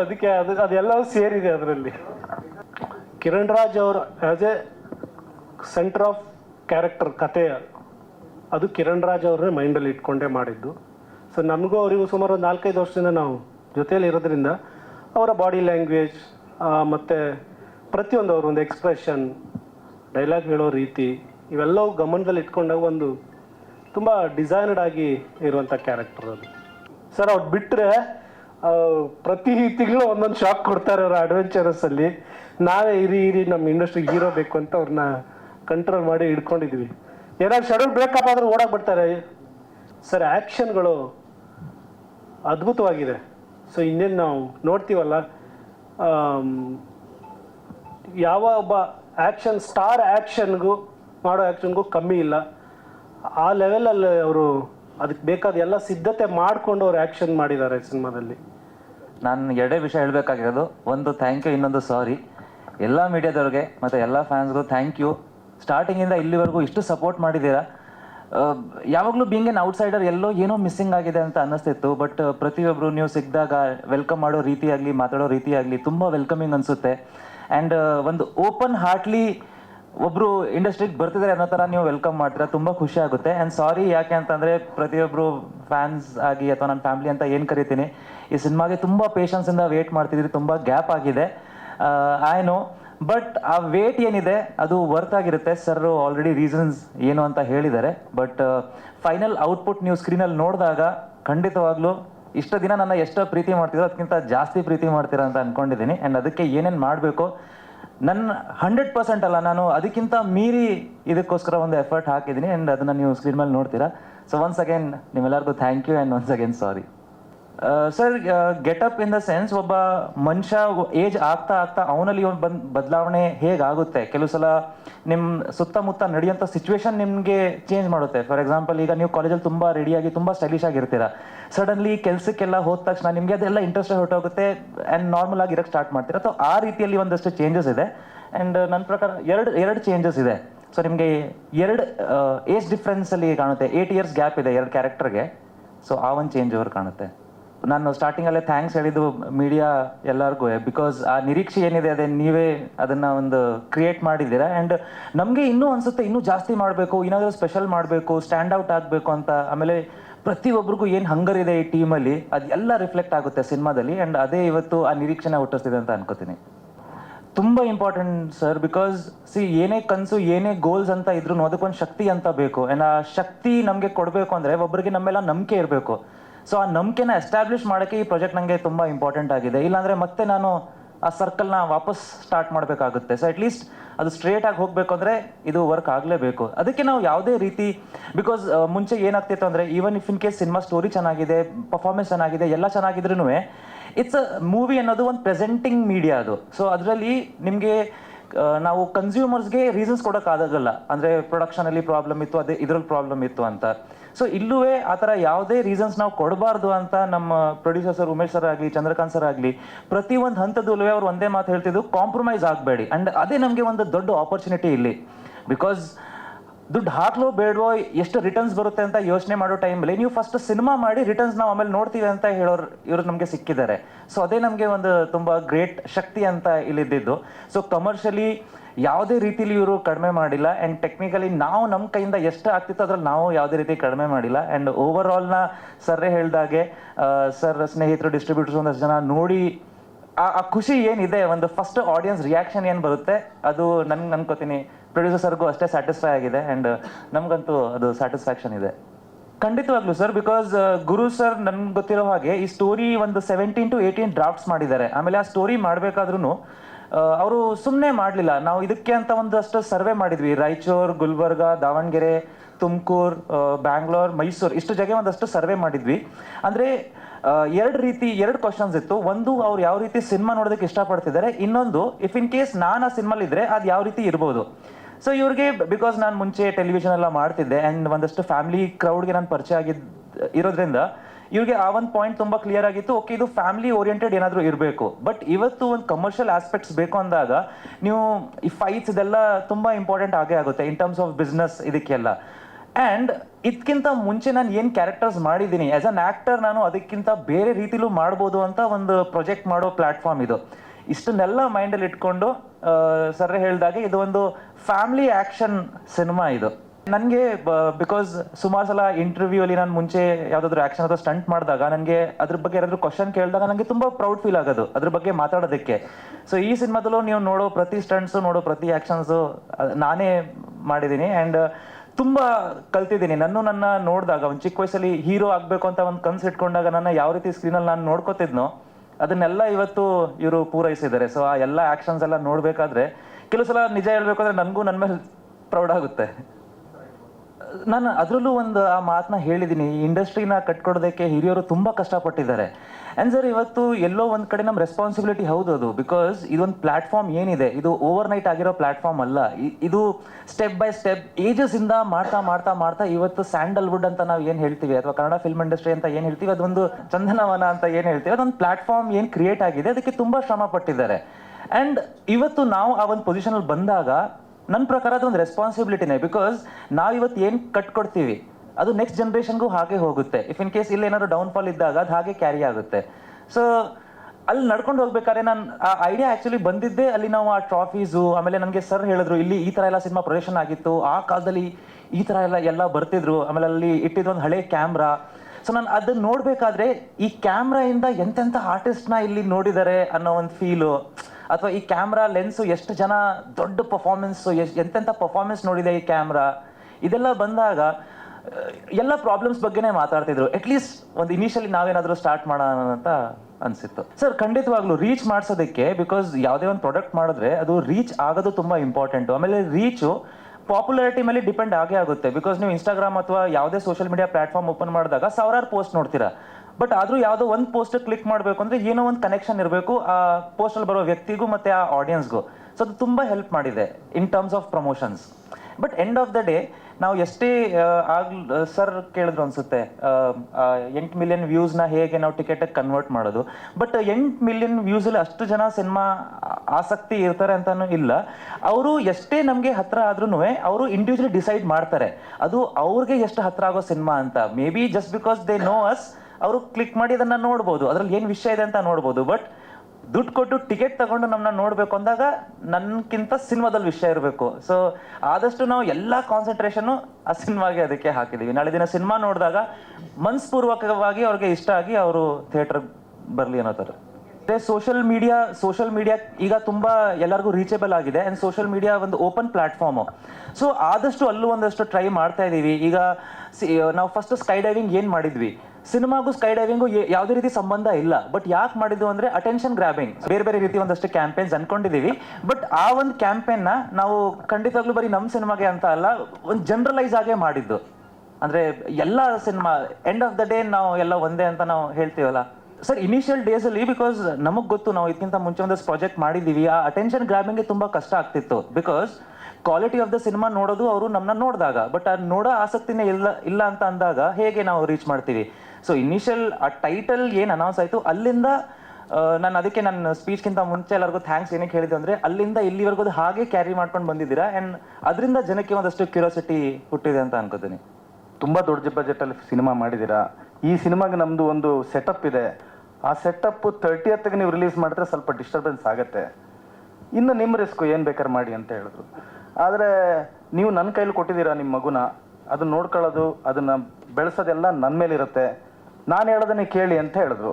ಅದಕ್ಕೆ ಅದು, ಅದೆಲ್ಲವೂ ಸೇರಿದೆ ಅದರಲ್ಲಿ. ಕಿರಣ್ ರಾಜ್ ಅವರು as a centre of character ಕಥೆಯ ಅದು ಕಿರಣ್ ರಾಜ್ ಅವ್ರನ್ನೇ ಮೈಂಡಲ್ಲಿ ಇಟ್ಕೊಂಡೇ ಮಾಡಿದ್ದು. ಸೊ ನಮಗೂ ಅವರಿಗೂ ಸುಮಾರು ಒಂದು ನಾಲ್ಕೈದು ವರ್ಷದಿಂದ ನಾವು ಜೊತೆಯಲ್ಲಿ ಇರೋದ್ರಿಂದ ಅವರ ಬಾಡಿ ಲ್ಯಾಂಗ್ವೇಜ್ ಮತ್ತು ಪ್ರತಿಯೊಂದು ಅವ್ರ ಒಂದು ಎಕ್ಸ್ಪ್ರೆಷನ್ ಡೈಲಾಗ್ ಹೇಳೋ ರೀತಿ, ಇವೆಲ್ಲವೂ ಗಮನದಲ್ಲಿ ಇಟ್ಕೊಂಡಾಗ ಒಂದು ತುಂಬ ಡಿಸೈನ್ಡ್ ಆಗಿ ಇರುವಂಥ ಕ್ಯಾರೆಕ್ಟರ್ ಅದು. ಸರ್, ಅವ್ರು ಬಿಟ್ಟರೆ ಪ್ರತಿ ತಿಂಗಳು ಒಂದೊಂದು ಶಾಕ್ ಕೊಡ್ತಾರೆ ಅವ್ರ ಅಡ್ವೆಂಚರಸಲ್ಲಿ ನಾವೇ ಇರಿ ಇರಿ ನಮ್ಮ ಇಂಡಸ್ಟ್ರಿ ಹೀರೋ ಬೇಕು ಅಂತ ಅವ್ರನ್ನ ಕಂಟ್ರೋಲ್ ಮಾಡಿ ಹಿಡ್ಕೊಂಡಿದ್ವಿ. ಏನಾದ್ರು ಶೆಡ್ಯೂಲ್ ಬ್ರೇಕಪ್ ಆದ್ರೆ ಓಡಾಕ್ ಬಿಡ್ತಾರೆ. ಸರ್ ಆ್ಯಕ್ಷನ್ಗಳು ಅದ್ಭುತವಾಗಿದೆ. ಸೊ ಇನ್ನೇನು ನಾವು ನೋಡ್ತೀವಲ್ಲ ಯಾವ ಒಬ್ಬ ಆ್ಯಕ್ಷನ್ ಸ್ಟಾರ್ ಆ್ಯಕ್ಷನ್ಗೂ ಮಾಡೋ ಆ್ಯಕ್ಷನ್ಗೂ ಕಮ್ಮಿ ಇಲ್ಲ. ಆ ಲೆವೆಲಲ್ಲಿ ಅವರು ಅದಕ್ಕೆ ಬೇಕಾದ ಎಲ್ಲ ಸಿದ್ಧತೆ ಮಾಡಿಕೊಂಡು ಅವ್ರು ಆ್ಯಕ್ಷನ್ ಮಾಡಿದ್ದಾರೆ ಸಿನಿಮಾದಲ್ಲಿ. ನಾನು ಎರಡೇ ವಿಷಯ ಹೇಳಬೇಕಾಗಿರೋದು. ಒಂದು ಥ್ಯಾಂಕ್ ಯು ಇನ್ನೊಂದು ಸಾರಿ ಎಲ್ಲ ಮೀಡಿಯಾದವ್ರಿಗೆ ಮತ್ತು ಎಲ್ಲ ಫ್ಯಾನ್ಸ್ಗೂ ಥ್ಯಾಂಕ್ ಯು ಸ್ಟಾರ್ಟಿಂಗಿಂದ ಇಲ್ಲಿವರೆಗೂ ಇಷ್ಟು ಸಪೋರ್ಟ್ ಮಾಡಿದ್ದೀರಾ? ಯಾವಾಗಲೂ ಬೀಂಗ್ ಎನ್ ಔಟ್ಸೈಡರ್ ಎಲ್ಲೋ ಏನೋ ಮಿಸ್ಸಿಂಗ್ ಆಗಿದೆ ಅಂತ ಅನ್ನಿಸ್ತಿತ್ತು. ಬಟ್ ಪ್ರತಿಯೊಬ್ಬರು ನೀವು ಸಿಕ್ಕಿದಾಗ ವೆಲ್ಕಮ್ ಮಾಡೋ ರೀತಿಯಾಗಲಿ, ಮಾತಾಡೋ ರೀತಿಯಾಗಲಿ ತುಂಬ ವೆಲ್ಕಮಿಂಗ್ ಅನಿಸುತ್ತೆ. ಆ್ಯಂಡ್ ಒಂದು ಓಪನ್ ಹಾರ್ಟ್ಲಿ ಒಬ್ರು ಇಂಡಸ್ಟ್ರಿಗೆ ಬರ್ತಿದ್ದಾರೆ ಅನ್ನೋ ತರ ನೀವು ವೆಲ್ಕಮ್ ಮಾಡ್ತೀರಾ? ತುಂಬಾ ಖುಷಿ ಆಗುತ್ತೆ. ಅಂಡ್ ಸಾರಿ ಯಾಕೆ ಅಂತಂದ್ರೆ ಪ್ರತಿಯೊಬ್ರು ಫ್ಯಾನ್ಸ್ ಆಗಿ ಅಥವಾ ನನ್ನ ಫ್ಯಾಮಿಲಿ ಅಂತ ಏನು ಕರಿತೀನಿ, ಈ ಸಿನಿಮಾಗೆ ತುಂಬಾ ಪೇಷನ್ಸ್ ಇಂದ ವೇಟ್ ಮಾಡ್ತಿದ್ರಿ ತುಂಬಾ ಗ್ಯಾಪ್ ಆಗಿದೆ. ಐ ನೋ ಬಟ್ ಆ ವೇಟ್ ಏನಿದೆ, ಅದು ವರ್ತ್ ಆಗಿರುತ್ತೆ. ಸರ್ ಆಲ್ರೆಡಿ ರೀಸನ್ಸ್ ಏನು ಅಂತ ಹೇಳಿದ್ದಾರೆ. ಬಟ್ ಫೈನಲ್ ಔಟ್ಪುಟ್ ನೀವು ಸ್ಕ್ರೀನಲ್ಲಿ ನೋಡಿದಾಗ ಖಂಡಿತವಾಗ್ಲೂ ಇಷ್ಟು ದಿನ ನನ್ನ ಎಷ್ಟೋ ಪ್ರೀತಿ ಮಾಡ್ತಿದ್ರು, ಅದಕ್ಕಿಂತ ಜಾಸ್ತಿ ಪ್ರೀತಿ ಮಾಡ್ತೀರಾ ಅಂತ ಅನ್ಕೊಂಡಿದ್ದೀನಿ. ಆ್ಯಂಡ್ ಅದಕ್ಕೆ ಏನೇನು ಮಾಡಬೇಕು ನನ್ನ ಹಂಡ್ರೆಡ್ ಪರ್ಸೆಂಟ್ ಅಲ್ಲ, ನಾನು ಅದಕ್ಕಿಂತ ಮೀರಿ ಇದಕ್ಕೋಸ್ಕರ ಒಂದು ಎಫರ್ಟ್ ಹಾಕಿದ್ದೀನಿ ಆ್ಯಂಡ್ ಅದನ್ನು ನೀವು ಸ್ಕ್ರೀನ್ ಮೇಲೆ ನೋಡ್ತೀರಾ. ಸೊ ಒನ್ಸ್ ಅಗೇನ್ ನಿಮ್ಮೆಲ್ಲರಿಗೂ thank you and once again sorry sir getup in the sense ಒಬ್ಬ ಮನುಷ್ಯ ಏಜ್ ಆಗ್ತಾ ಆಗ್ತಾ ಅವನಲ್ಲಿ ಒಂದು ಬಂದ್, ಬದಲಾವಣೆ ಹೇಗಾಗುತ್ತೆ? ಕೆಲವು ಸಲ ನಿಮ್ಮ ಸುತ್ತಮುತ್ತ ನಡೆಯುವಂಥ ಸಿಚುವೇಶನ್ ನಿಮಗೆ ಚೇಂಜ್ ಮಾಡುತ್ತೆ. ಫಾರ್ ಎಕ್ಸಾಂಪಲ್ ಈಗ ನೀವು ಕಾಲೇಜಲ್ಲಿ ತುಂಬ ರೆಡಿಯಾಗಿ ತುಂಬ ಸ್ಟೈಲಿಶ್ ಆಗಿರ್ತೀರಾ. ಸಡನ್ಲಿ ಕೆಲಸಕ್ಕೆಲ್ಲ ಹೋದ ತಕ್ಷಣ ನಿಮಗೆ ಅದೆಲ್ಲ ಇಂಟ್ರೆಸ್ಟ್ ಹೊರಟೋಗುತ್ತೆ ಆ್ಯಂಡ್ ನಾರ್ಮಲ್ ಆಗಿ ಇರೋಕ್ಕೆ ಸ್ಟಾರ್ಟ್ ಮಾಡ್ತೀರಾ? ಅಥವಾ ಆ ರೀತಿಯಲ್ಲಿ ಒಂದಷ್ಟು ಚೇಂಜಸ್ ಇದೆ. ಆ್ಯಂಡ್ ನನ್ನ ಪ್ರಕಾರ ಎರಡು ಎರಡು ಚೇಂಜಸ್ ಇದೆ. ಸೊ ನಿಮಗೆ ಎರಡು ಏಜ್ ಡಿಫ್ರೆನ್ಸಲ್ಲಿ ಕಾಣುತ್ತೆ. ಏಟ್ ಇಯರ್ಸ್ ಗ್ಯಾಪ್ ಇದೆ ಎರಡು ಕ್ಯಾರೆಕ್ಟರ್ಗೆ ಸೊ ಆ ಒಂದು ಚೇಂಜ್ ಓವರ್ ಕಾಣುತ್ತೆ. ನಾನು ಸ್ಟಾರ್ಟಿಂಗ್ ಅಲ್ಲೇ ಥ್ಯಾಂಕ್ಸ್ ಹೇಳಿದ್ದು ಮೀಡಿಯಾ ಎಲ್ಲರಿಗೂ ಬಿಕಾಸ್ ಆ ನಿರೀಕ್ಷೆ ಏನಿದೆ ಅದೇ ನೀವೇ ಅದನ್ನ ಒಂದು ಕ್ರಿಯೇಟ್ ಮಾಡಿದ್ದೀರಾ? ಅಂಡ್ ನಮಗೆ ಇನ್ನೂ ಅನ್ಸುತ್ತೆ, ಇನ್ನೂ ಜಾಸ್ತಿ ಮಾಡಬೇಕು ಏನಾದರೂ ಸ್ಪೆಷಲ್ ಮಾಡಬೇಕು ಸ್ಟ್ಯಾಂಡ್ ಔಟ್ ಆಗಬೇಕು ಅಂತ. ಆಮೇಲೆ ಪ್ರತಿಯೊಬ್ಬರಿಗೂ ಏನು ಹಂಗರ್ ಇದೆ ಈ ಟೀಮಲ್ಲಿ ಅದೆಲ್ಲ ರಿಫ್ಲೆಕ್ಟ್ ಆಗುತ್ತೆ ಸಿನಿಮಾದಲ್ಲಿ. ಅಂಡ್ ಅದೇ ಇವತ್ತು ಆ ನಿರೀಕ್ಷೆನ ಹುಟ್ಟಿಸ್ತಿದೆ ಅಂತ ಅನ್ಕೋತೀನಿ. ತುಂಬ ಇಂಪಾರ್ಟೆಂಟ್ ಸರ್ ಬಿಕಾಸ್ ಸಿ ಏನೇ ಕನಸು, ಏನೇ ಗೋಲ್ಸ್ ಅಂತ ಇದ್ರು ಅದಕ್ಕೊಂದು ಶಕ್ತಿ ಅಂತ ಬೇಕು. ಆ್ಯಂಡ್ ಆ ಶಕ್ತಿ ನಮಗೆ ಕೊಡಬೇಕು ಅಂದರೆ ಒಬ್ಬರಿಗೆ ನಮ್ಮೆಲ್ಲ ನಂಬಿಕೆ ಇರಬೇಕು. ಸೊ ಆ ನಂಬಿಕೆನ ಎಸ್ಟಾಬ್ಲಿಷ್ ಮಾಡೋಕ್ಕೆ ಈ ಪ್ರಾಜೆಕ್ಟ್ ನನಗೆ ತುಂಬ ಇಂಪಾರ್ಟೆಂಟ್ ಆಗಿದೆ. ಇಲ್ಲಾಂದರೆ ಮತ್ತೆ ನಾನು ಆ ಸರ್ಕಲ್ನ ವಾಪಸ್ ಸ್ಟಾರ್ಟ್ ಮಾಡಬೇಕಾಗುತ್ತೆ. ಸೊ ಅಟ್ಲೀಸ್ಟ್ ಅದು ಸ್ಟ್ರೇಟ್ ಆಗಿ ಹೋಗಬೇಕು ಅಂದರೆ ಇದು ವರ್ಕ್ ಆಗಲೇಬೇಕು. ಅದಕ್ಕೆ ನಾವು ಯಾವುದೇ ರೀತಿ ಬಿಕಾಸ್ ಮುಂಚೆ ಏನಾಗ್ತಿತ್ತು ಅಂದರೆ even if in case cinema story ಚೆನ್ನಾಗಿದೆ ಪರ್ಫಾರ್ಮೆನ್ಸ್ ಚೆನ್ನಾಗಿದೆ, ಎಲ್ಲ ಚೆನ್ನಾಗಿದ್ರೂ ಇಟ್ಸ್ ಅ ಮೂವಿ ಅನ್ನೋದು ಒಂದು ಪ್ರೆಸೆಂಟಿಂಗ್ ಮೀಡಿಯಾ ಅದು. ಸೊ ಅದರಲ್ಲಿ ನಿಮಗೆ ನಾವು ಕನ್ಸ್ಯೂಮರ್ಸ್ಗೆ ರೀಸನ್ಸ್ ಕೊಡೋಕ್ಕಾಗಲ್ಲ ಅಂದರೆ ಪ್ರೊಡಕ್ಷನಲ್ಲಿ ಪ್ರಾಬ್ಲಮ್ ಇತ್ತು, ಅದೇ ಇದರಲ್ಲಿ ಪ್ರಾಬ್ಲಮ್ ಇತ್ತು ಅಂತ. ಸೊ ಇಲ್ಲೂ ಆ ಥರ ಯಾವುದೇ ರೀಸನ್ಸ್ ನಾವು ಕೊಡಬಾರ್ದು ಅಂತ ನಮ್ಮ ಪ್ರೊಡ್ಯೂಸರ್ ಸರ್ ಉಮೇಶ್ ಸರ್ ಆಗಲಿ, ಚಂದ್ರಕಾಂತ್ ಸರ್ ಆಗಲಿ, ಪ್ರತಿ ಒಂದು ಹಂತದಲ್ಲೂ ಅವ್ರು ಒಂದೇ ಮಾತು ಹೇಳ್ತಿದ್ದು ಕಾಂಪ್ರಮೈಸ್ ಆಗಬೇಡಿ. ಆ್ಯಂಡ್ ಅದೇ ನಮಗೆ ಒಂದು ದೊಡ್ಡ ಆಪರ್ಚುನಿಟಿ ಇಲ್ಲಿ. ಬಿಕಾಸ್ ದುಡ್ಡು ಹಾಕ್ಲೋ ಬೇಡವೋ, ಎಷ್ಟು ರಿಟರ್ನ್ಸ್ ಬರುತ್ತೆ ಅಂತ ಯೋಚನೆ ಮಾಡೋ ಟೈಮಲ್ಲಿ ನೀವು ಫಸ್ಟ್ ಸಿನಿಮಾ ಮಾಡಿ ರಿಟರ್ನ್ಸ್ ನಾವು ಆಮೇಲೆ ನೋಡ್ತೀವಿ ಅಂತ ಹೇಳೋರು, ಇವರು ನಮಗೆ ಸಿಕ್ಕಿದ್ದಾರೆ. ಸೊ ಅದೇ ನಮಗೆ ಒಂದು ತುಂಬ ಗ್ರೇಟ್ ಶಕ್ತಿ ಅಂತ ಇಲ್ಲಿದ್ದು ಸೊ ಕಮರ್ಷಿಯಲಿ ಯಾವುದೇ ರೀತಿಲಿ ಇವರು ಕಡಿಮೆ ಮಾಡಿಲ್ಲ. ಆ್ಯಂಡ್ ಟೆಕ್ನಿಕಲಿ ನಾವು ನಮ್ಮ ಕೈಯಿಂದ ಎಷ್ಟು ಆಗ್ತಿತ್ತು ಅದ್ರಲ್ಲಿ ನಾವು ಯಾವುದೇ ರೀತಿ ಕಡಿಮೆ ಮಾಡಿಲ್ಲ. ಆ್ಯಂಡ್ ಓವರ್ ಆಲ್ನ ಸರ್ರೇ ಹೇಳಿದಾಗೆ ಸರ್ ಸ್ನೇಹಿತರು ಡಿಸ್ಟ್ರಿಬ್ಯೂಟರ್ಸ್ ಒಂದಷ್ಟು ಜನ ನೋಡಿ, ಆ ಖುಷಿ ಏನಿದೆ? ಒಂದು ಫಸ್ಟ್ ಆಡಿಯನ್ಸ್ ರಿಯಾಕ್ಷನ್ ಏನು ಬರುತ್ತೆ? ಅದು ನನ್ಗೆ ಅನ್ಕೋತೀನಿ. ಪ್ರೊಡ್ಯೂಸರ್ ಸರ್ಗೂ ಅಷ್ಟೇ ಸ್ಯಾಟಿಸ್ಫೈ ಆಗಿದೆ. ಆ್ಯಂಡ್ ನಮಗಂತೂ ಅದು ಸ್ಯಾಟಿಸ್ಫ್ಯಾಕ್ಷನ್ ಇದೆ. ಖಂಡಿತವಾಗ್ಲೂ ಸರ್ ಬಿಕಾಸ್ ಗುರು ಸರ್ ನನ್ಗೆ ಗೊತ್ತಿರೋ ಹಾಗೆ ಈ ಸ್ಟೋರಿ ಒಂದು ಸೆವೆಂಟೀನ್ ಟು ಏಯ್ಟೀನ್ ಡ್ರಾಫ್ಟ್ಸ್ ಮಾಡಿದ್ದಾರೆ. ಆಮೇಲೆ ಆ ಸ್ಟೋರಿ ಮಾಡಬೇಕಾದ್ರೂ ಅವರು ಸುಮ್ಮನೆ ಮಾಡಲಿಲ್ಲ. ನಾವು ಇದಕ್ಕೆ ಅಂತ ಒಂದಷ್ಟು ಸರ್ವೆ ಮಾಡಿದ್ವಿ. ರಾಯಚೂರ್, ಗುಲ್ಬರ್ಗ, ದಾವಣಗೆರೆ, ತುಮಕೂರು ಬ್ಯಾಂಗ್ಳೂರ್, ಮೈಸೂರು ಇಷ್ಟು ಜಾಗ ಒಂದಷ್ಟು ಸರ್ವೆ ಮಾಡಿದ್ವಿ. ಅಂದರೆ ಎರಡು ರೀತಿ, ಎರಡು ಕ್ವಶನ್ಸ್ ಇತ್ತು. ಒಂದು, ಅವ್ರು ಯಾವ ರೀತಿ ಸಿನಿಮಾ ನೋಡೋದಕ್ಕೆ ಇಷ್ಟಪಡ್ತಿದ್ದಾರೆ. ಇನ್ನೊಂದು ಇಫ್ ಇನ್ ಕೇಸ್ ನಾನು ಆ ಸಿನಿಮಾಲಿ ಇದ್ರೆ ಅದು ಯಾವ ರೀತಿ ಇರ್ಬೋದು. ಸೊ ಇವ್ರಿಗೆ ಬಿಕಾಸ್ ನಾನು ಮುಂಚೆ ಟೆಲಿವಿಷನ್ ಎಲ್ಲ ಮಾಡ್ತಿದ್ದೆ ಆ್ಯಂಡ್ ಒಂದಷ್ಟು ಫ್ಯಾಮಿಲಿ ಕ್ರೌಡ್ಗೆ ನಾನು ಪರಿಚಯ ಆಗಿದ್ದು ಇರೋದ್ರಿಂದ ಇವ್ರಿಗೆ ಆ ಒಂದು ಪಾಯಿಂಟ್ ತುಂಬಾ ಕ್ಲಿಯರ್ ಆಗಿತ್ತು. ಓಕೆ ಇದು ಫ್ಯಾಮಿಲಿ ಓರಿಯೆಂಟೆಡ್ ಏನಾದರೂ ಇರಬೇಕು. ಬಟ್ ಇವತ್ತು ಒಂದು ಕಮರ್ಷಿಯಲ್ ಆಸ್ಪೆಕ್ಟ್ಸ್ ಬೇಕು ಅಂದಾಗ, ನೀವು ಈ ಫೈಟ್ಸ್ ಇದೆಲ್ಲ ತುಂಬಾ ಇಂಪಾರ್ಟೆಂಟ್ ಆಗೇ ಆಗುತ್ತೆ ಇನ್ ಟರ್ಮ್ಸ್ ಆಫ್ ಬಿಸ್ನೆಸ್ ಇದಕ್ಕೆಲ್ಲ. ಆ್ಯಂಡ್ ಇದಕ್ಕಿಂತ ಮುಂಚೆ ನಾನು ಏನು ಕ್ಯಾರೆಕ್ಟರ್ಸ್ ಮಾಡಿದ್ದೀನಿ ಆ್ಯಸ್ ಅನ್ ಆ್ಯಕ್ಟರ್ ನಾನು ಅದಕ್ಕಿಂತ ಬೇರೆ ರೀತಿಲೂ ಮಾಡ್ಬೋದು ಅಂತ ಒಂದು ಪ್ರೊಜೆಕ್ಟ್ ಮಾಡೋ ಪ್ಲ್ಯಾಟ್ಫಾರ್ಮ್ ಇದು. ಇಷ್ಟನ್ನೆಲ್ಲ ಮೈಂಡಲ್ಲಿ ಇಟ್ಕೊಂಡು ಸರ್ ಹೇಳಿದಾಗೆ ಇದು ಒಂದು ಫ್ಯಾಮಿಲಿ ಆ್ಯಕ್ಷನ್ ಸಿನಿಮಾ ಇದು. ನನಗೆ ಬಿಕಾಸ್ ಸುಮಾರು ಸಲ ಇಂಟರ್ವ್ಯೂ ಅಲ್ಲಿ ನಾನು ಮುಂಚೆ ಯಾವ್ದಾದ್ರು ಆಕ್ಷನ್ ಅಥವಾ ಸ್ಟಂಟ್ ಮಾಡಿದಾಗ ನನಗೆ ಅದ್ರ ಬಗ್ಗೆ ಯಾರಾದ್ರೂ ಕ್ವಶನ್ ಕೇಳಿದಾಗ ನನಗೆ ತುಂಬಾ ಪ್ರೌಡ್ ಫೀಲ್ ಆಗೋದು, ಅದ್ರ ಬಗ್ಗೆ ಮಾತಾಡೋದಕ್ಕೆ. ಸೊ ಈ ಸಿನಿಮಾದಲ್ಲೂ ನೀವು ನೋಡೋ ಪ್ರತಿ ಸ್ಟಂಟ್ಸು ನೋಡೋ ಪ್ರತಿ ಆ್ಯಕ್ಷನ್ಸು ನಾನೇ ಮಾಡಿದ್ದೀನಿ ಆ್ಯಂಡ್ ತುಂಬ ಕಲ್ತಿದ್ದೀನಿ. ನಾನು ನನ್ನ ನೋಡಿದಾಗ, ಒಂದು ಚಿಕ್ಕ ವಯಸ್ಸಲ್ಲಿ ಹೀರೋ ಆಗಬೇಕು ಅಂತ ಒಂದು ಕನ್ಸು ಇಟ್ಕೊಂಡಾಗ ನನ್ನ ಯಾವ ರೀತಿ ಸ್ಕ್ರೀನಲ್ಲಿ ನಾನು ನೋಡ್ಕೋತಿದ್ನೋ, ಅದನ್ನೆಲ್ಲ ಇವತ್ತು ಇವರು ಪೂರೈಸಿದ್ದಾರೆ. ಸೊ ಆ ಎಲ್ಲ ಆ್ಯಕ್ಷನ್ಸ್ ಎಲ್ಲ ನೋಡಬೇಕಾದ್ರೆ, ಕೆಲವು ಸಲ ನಿಜ ಹೇಳ್ಬೇಕು ಅಂದ್ರೆ ನನಗೂ ನನ್ನ ಮೇಲೆ ಪ್ರೌಡ್ ಆಗುತ್ತೆ. ನಾನು ಅದರಲ್ಲೂ ಒಂದು ಆ ಮಾತನ್ನ ಹೇಳಿದ್ದೀನಿ ಈ ಇಂಡಸ್ಟ್ರಿನ ಕಟ್ಕೊಡೋದಕ್ಕೆ ಹಿರಿಯರು ತುಂಬ ಕಷ್ಟಪಟ್ಟಿದ್ದಾರೆ. ಆ್ಯಂಡ್ ಸರ್ ಇವತ್ತು ಎಲ್ಲೋ ಒಂದು ಕಡೆ ನಮ್ಮ ರೆಸ್ಪಾನ್ಸಿಬಿಲಿಟಿ ಹೌದು ಅದು. ಬಿಕಾಸ್ ಇದೊಂದು ಪ್ಲಾಟ್ಫಾರ್ಮ್ ಏನಿದೆ, ಇದು ಓವರ್ ನೈಟ್ ಆಗಿರೋ ಪ್ಲಾಟ್ಫಾರ್ಮ್ ಅಲ್ಲ. ಇದು ಸ್ಟೆಪ್ ಬೈ ಸ್ಟೆಪ್ ಏಜಸ್ಸಿಂದ ಮಾಡ್ತಾ ಮಾಡ್ತಾ ಮಾಡ್ತಾ ಇವತ್ತು ಸ್ಯಾಂಡಲ್ವುಡ್ ಅಂತ ನಾವು ಏನು ಹೇಳ್ತೀವಿ, ಅಥವಾ ಕನ್ನಡ ಫಿಲ್ಮ್ ಇಂಡಸ್ಟ್ರಿ ಅಂತ ಏನು ಹೇಳ್ತೀವಿ, ಅದೊಂದು ಚಂದನವನ ಅಂತ ಏನು ಹೇಳ್ತೀವಿ, ಅದೊಂದು ಪ್ಲಾಟ್ಫಾರ್ಮ್ ಏನು ಕ್ರಿಯೇಟ್ ಆಗಿದೆ, ಅದಕ್ಕೆ ತುಂಬ ಶ್ರಮ ಪಟ್ಟಿದ್ದಾರೆ. ಆ್ಯಂಡ್ ಇವತ್ತು ನಾವು ಆ ಒಂದು ಪೊಸಿಷನಲ್ಲಿ ಬಂದಾಗ ನನ್ನ ಪ್ರಕಾರ ಅದೊಂದು ರೆಸ್ಪಾನ್ಸಿಬಿಲಿಟಿನೇ ಬಿಕಾಸ್ ನಾವು ಇವತ್ತು ಏನು ಕಟ್ಕೊಡ್ತೀವಿ ಅದು ನೆಕ್ಸ್ಟ್ ಜನ್ರೇಷನ್ಗೂ ಹಾಗೆ ಹೋಗುತ್ತೆ. ಇಫ್ ಇನ್ ಕೇಸ್ ಇಲ್ಲಿ ಏನಾದ್ರು ಡೌನ್ಫಾಲ್ ಇದ್ದಾಗ ಅದು ಹಾಗೆ ಕ್ಯಾರಿ ಆಗುತ್ತೆ. ಸೊ ಅಲ್ಲಿ ನಡ್ಕೊಂಡು ಹೋಗ್ಬೇಕಾದ್ರೆ ನಾನು ಆ ಐಡಿಯಾ ಆ್ಯಕ್ಚುಲಿ ಬಂದಿದ್ದೆ ಅಲ್ಲಿ ನಾವು ಆ ಟ್ರಾಫೀಸು ಆಮೇಲೆ ನನಗೆ ಸರ್ ಹೇಳಿದ್ರು, ಇಲ್ಲಿ ಈ ಥರ ಎಲ್ಲ ಸಿನಿಮಾ ಪ್ರೊಡಕ್ಷನ್ ಆಗಿತ್ತು, ಆ ಕಾಲದಲ್ಲಿ ಈ ಥರ ಎಲ್ಲ ಎಲ್ಲ ಬರ್ತಿದ್ರು, ಆಮೇಲೆ ಅಲ್ಲಿ ಇಟ್ಟಿದ್ದು ಒಂದು ಹಳೆ ಕ್ಯಾಮ್ರಾ ಸೊ ನಾನು ಅದನ್ನ ನೋಡಬೇಕಾದ್ರೆ ಈ ಕ್ಯಾಮ್ರಾಯಿಂದ ಎಂತೆಂಥ ಆರ್ಟಿಸ್ಟ್ನ ಇಲ್ಲಿ ನೋಡಿದ್ದಾರೆ ಅನ್ನೋ ಒಂದು ಫೀಲು ಅಥವಾ ಈ ಕ್ಯಾಮ್ರಾ ಲೆನ್ಸು ಎಷ್ಟು ಜನ ದೊಡ್ಡ ಪರ್ಫಾರ್ಮೆನ್ಸ್ ಎಂತೆಂಥ ಪರ್ಫಾರ್ಮೆನ್ಸ್ ನೋಡಿದೆ ಈ ಕ್ಯಾಮ್ರಾ? ಇದೆಲ್ಲ ಬಂದಾಗ ಎಲ್ಲ ಪ್ರಾಬ್ಲಮ್ಸ್ ಬಗ್ಗೆನೇ ಮಾತಾಡ್ತಿದ್ರು. ಅಟ್ಲೀಸ್ಟ್ ಒಂದು ಇನಿಷಿಯಲಿ ನಾವೇನಾದರೂ ಸ್ಟಾರ್ಟ್ ಮಾಡೋಣ ಅಂತ ಅನ್ಸಿತ್ತು. ಸರ್ ಖಂಡಿತವಾಗ್ಲೂ ರೀಚ್ ಮಾಡಿಸೋದಕ್ಕೆ ಬಿಕಾಸ್ ಯಾವುದೇ ಒಂದು ಪ್ರಾಡಕ್ಟ್ ಮಾಡಿದ್ರೆ ಅದು ರೀಚ್ ಆಗೋದು ತುಂಬ ಇಂಪಾರ್ಟೆಂಟು ಆಮೇಲೆ ರೀಚು ಪಾಪ್ಯುಲಾರಿಟಿ ಮೇಲೆ ಡಿಪೆಂಡ್ ಆಗೇ ಆಗುತ್ತೆ. ಬಿಕಾಸ್ ನೀವು ಇನ್ಸ್ಟಾಗ್ರಾಮ್ ಅಥವಾ ಯಾವುದೇ ಸೋಷಿಯಲ್ ಮೀಡಿಯಾ ಪ್ಲಾಟ್ಫಾರ್ಮ್ ಓಪನ್ ಮಾಡಿದಾಗ, ಸಾವಿರಾರು ಪೋಸ್ಟ್ ನೋಡ್ತೀರಾ. ಬಟ್ ಆದರೂ ಯಾವುದೋ ಒಂದು ಪೋಸ್ಟ್ ಕ್ಲಿಕ್ ಮಾಡಬೇಕು ಅಂದರೆ ಏನೋ ಒಂದು ಕನೆಕ್ಷನ್ ಇರಬೇಕು ಆ ಪೋಸ್ಟಲ್ಲಿ ಬರೋ ವ್ಯಕ್ತಿಗೂ ಮತ್ತು ಆ ಆಡಿಯನ್ಸ್ಗೂ ಸೊ ಅದು ತುಂಬ ಹೆಲ್ಪ್ ಮಾಡಿದೆ in terms of promotions but end of the day ನಾವು ಎಷ್ಟೇ ಆಗ್ ಸರ್ ಕೇಳಿದ್ರು ಅನ್ಸುತ್ತೆ ಎಂಟು ಮಿಲಿಯನ್ ವ್ಯೂಸ್ನ ಹೇಗೆ ನಾವು ಟಿಕೆಟ್ ಕನ್ವರ್ಟ್ ಮಾಡೋದು. ಬಟ್ ಎಂಟು ಮಿಲಿಯನ್ ವ್ಯೂಸಲ್ಲಿ ಅಷ್ಟು ಜನ ಸಿನಿಮಾ ಆಸಕ್ತಿ ಇರ್ತಾರೆ ಅಂತಾನು ಇಲ್ಲ. ಅವರು ಎಷ್ಟೇ ನಮಗೆ ಹತ್ರ ಆದ್ರೂ ಅವರು ಇಂಡಿವಿಜುವಲಿ ಡಿಸೈಡ್ ಮಾಡ್ತಾರೆ. ಅದು ಅವ್ರಿಗೆ ಎಷ್ಟು ಹತ್ರ ಆಗೋ ಸಿನಿಮಾ ಅಂತ. Maybe just because they know us ಅವರು ಕ್ಲಿಕ್ ಮಾಡಿ ಅದನ್ನ ನೋಡ್ಬೋದು. ಅದ್ರಲ್ಲಿ ಏನು ವಿಷಯ ಇದೆ ಅಂತ ನೋಡ್ಬೋದು. ಬಟ್ ದುಡ್ಡು ಕೊಟ್ಟು ಟಿಕೆಟ್ ತಗೊಂಡು ನಮ್ಮನ್ನ ನೋಡಬೇಕು ಅಂದಾಗ ನನ್ಕಿಂತ ಸಿನಿಮಾದಲ್ಲಿ ವಿಷಯ ಇರಬೇಕು. ಸೊ ಆದಷ್ಟು ನಾವು ಎಲ್ಲ ಕಾನ್ಸಂಟ್ರೇಷನು ಆ ಸಿನಿಮಾಗೆ ಅದಕ್ಕೆ ಹಾಕಿದ್ದೀವಿ ನಾಳೆ ದಿನ ಸಿನಿಮಾ ನೋಡಿದಾಗ ಮನಸ್ಪೂರ್ವಕವಾಗಿ ಅವ್ರಿಗೆ ಇಷ್ಟ ಆಗಿ ಅವರು ಥಿಯೇಟರ್ ಬರಲಿ ಅನ್ನೋ ಥರ. ಮತ್ತೆ ಸೋಷಿಯಲ್ ಮೀಡಿಯಾ ಸೋಷಿಯಲ್ ಮೀಡಿಯಾ ಈಗ ತುಂಬಾ ಎಲ್ಲರಿಗೂ ರೀಚೇಬಲ್ ಆಗಿದೆ. ಅಂಡ್ ಸೋಷಿಯಲ್ ಮೀಡಿಯಾ ಒಂದು ಓಪನ್ ಪ್ಲಾಟ್ಫಾರ್ಮ್ ಸೊ ಆದಷ್ಟು ಅಲ್ಲೂ ಒಂದಷ್ಟು ಟ್ರೈ ಮಾಡ್ತಾ ಇದೀವಿ. ಈಗ ಸಿ- ನಾವು ಫಸ್ಟ್ ಸ್ಕೈ ಡೈವಿಂಗ್ ಏನು ಮಾಡಿದ್ವಿ? ಸಿನಿಮಾಗೂ ಸ್ಕೈ ಡೈವಿಂಗು ಯಾವುದೇ ರೀತಿ ಸಂಬಂಧ ಇಲ್ಲ. ಬಟ್ ಯಾಕೆ ಮಾಡಿದ್ವು ಅಂದ್ರೆ ಅಟೆನ್ಷನ್ ಗ್ರಾಬಿಂಗ್ ಬೇರೆ ಬೇರೆ ರೀತಿ ಒಂದಷ್ಟು ಕ್ಯಾಂಪೇನ್ಸ್ ಅನ್ಕೊಂಡಿದೀವಿ. ಬಟ್ ಆ ಒಂದು ಕ್ಯಾಂಪೇನ್ನ ನಾವು ಖಂಡಿತವಾಗ್ಲೂ ಬರೀ ನಮ್ಮ ಸಿನಿಮಾಗೆ ಅಂತ ಅಲ್ಲ, ಒಂದು ಜನರಲೈಸ್ ಆಗೇ ಮಾಡಿದ್ದು. ಅಂದ್ರೆ ಎಲ್ಲ cinema end of the day ನಾವು ಎಲ್ಲ ಒಂದೇ ಅಂತ ನಾವು ಹೇಳ್ತೀವಲ್ಲ. ಸರ್ ಇನಿಷಿಯಲ್ ಡೇಸ್ ಅಲ್ಲಿ ಬಿಕಾಸ್ ನಮಗ್ ಗೊತ್ತು ನಾವು ಇದಕ್ಕಿಂತ ಮುಂಚೆ ಒಂದಷ್ಟು ಪ್ರಾಜೆಕ್ಟ್ ಮಾಡಿದೀವಿ. ಆ ಅಟೆನ್ಷನ್ ಗ್ರಾಬಿಂಗ್ ತುಂಬಾ ಕಷ್ಟ ಆಗ್ತಿತ್ತು. Because quality of the cinema ನೋಡೋದು ಅವರು ನಮ್ಮನ್ನ ನೋಡಿದಾಗ. ಬಟ್ ಅದು ನೋಡೋ ಆಸಕ್ತಿನೇ ಇಲ್ಲ ಇಲ್ಲ ಅಂತ ಅಂದಾಗ ಹೇಗೆ ನಾವು ರೀಚ್ ಮಾಡ್ತೀವಿ? ಸೊ ಇನಿಷಿಯಲ್ ಆ ಟೈಟಲ್ ಏನು ಅನೌನ್ಸ್ ಆಯ್ತು, ಅಲ್ಲಿಂದ ನಾನು ಅದಕ್ಕೆ ನನ್ನ ಸ್ಪೀಚ್ಗಿಂತ ಮುಂಚೆ ಎಲ್ಲರಿಗೂ ಥ್ಯಾಂಕ್ಸ್ ಏನಕ್ಕೆ ಹೇಳಿದೆ ಅಂದ್ರೆ, ಅಲ್ಲಿಂದ ಇಲ್ಲಿವರೆಗೂ ಹಾಗೆ ಕ್ಯಾರಿ ಮಾಡ್ಕೊಂಡು ಬಂದಿದ್ದೀರಾ? ಆ್ಯಂಡ್ ಅದರಿಂದ ಜನಕ್ಕೆ ಒಂದಷ್ಟು ಕ್ಯೂರಿಯಾಸಿಟಿ ಹುಟ್ಟಿದೆ ಅಂತ ಅನ್ಕೋತೀನಿ. ತುಂಬ ದೊಡ್ಡ ಬಜೆಟಲ್ಲಿ ಸಿನಿಮಾ ಮಾಡಿದ್ದೀರಾ? ಈ ಸಿನಿಮಾಗೆ ನಮ್ಮದು ಒಂದು ಸೆಟಪ್ ಇದೆ. ಆ ಸೆಟಪ್ ತರ್ಟಿ ಹತ್ತಿಗೆ ನೀವು ರಿಲೀಸ್ ಮಾಡಿದ್ರೆ ಸ್ವಲ್ಪ ಡಿಸ್ಟರ್ಬೆನ್ಸ್ ಆಗುತ್ತೆ. ಇನ್ನು ನಿಮ್ಮ ರಿಸ್ಕ್ ಏನು ಬೇಕಾದ್ರೆ ಮಾಡಿ ಅಂತ ಹೇಳಿದ್ರು. ಆದರೆ, ನೀವು ನನ್ನ ಕೈಲಿ ಕೊಟ್ಟಿದ್ದೀರಾ ನಿಮ್ಮ ಮಗುನ? ಅದನ್ನ ನೋಡ್ಕೊಳ್ಳೋದು, ಅದನ್ನು ಬೆಳೆಸೋದೆಲ್ಲ ನನ್ನ ಮೇಲಿರುತ್ತೆ. ನಾನು ಹೇಳೋದನ್ನೇ ಕೇಳಿ ಅಂತ ಹೇಳಿದ್ರು.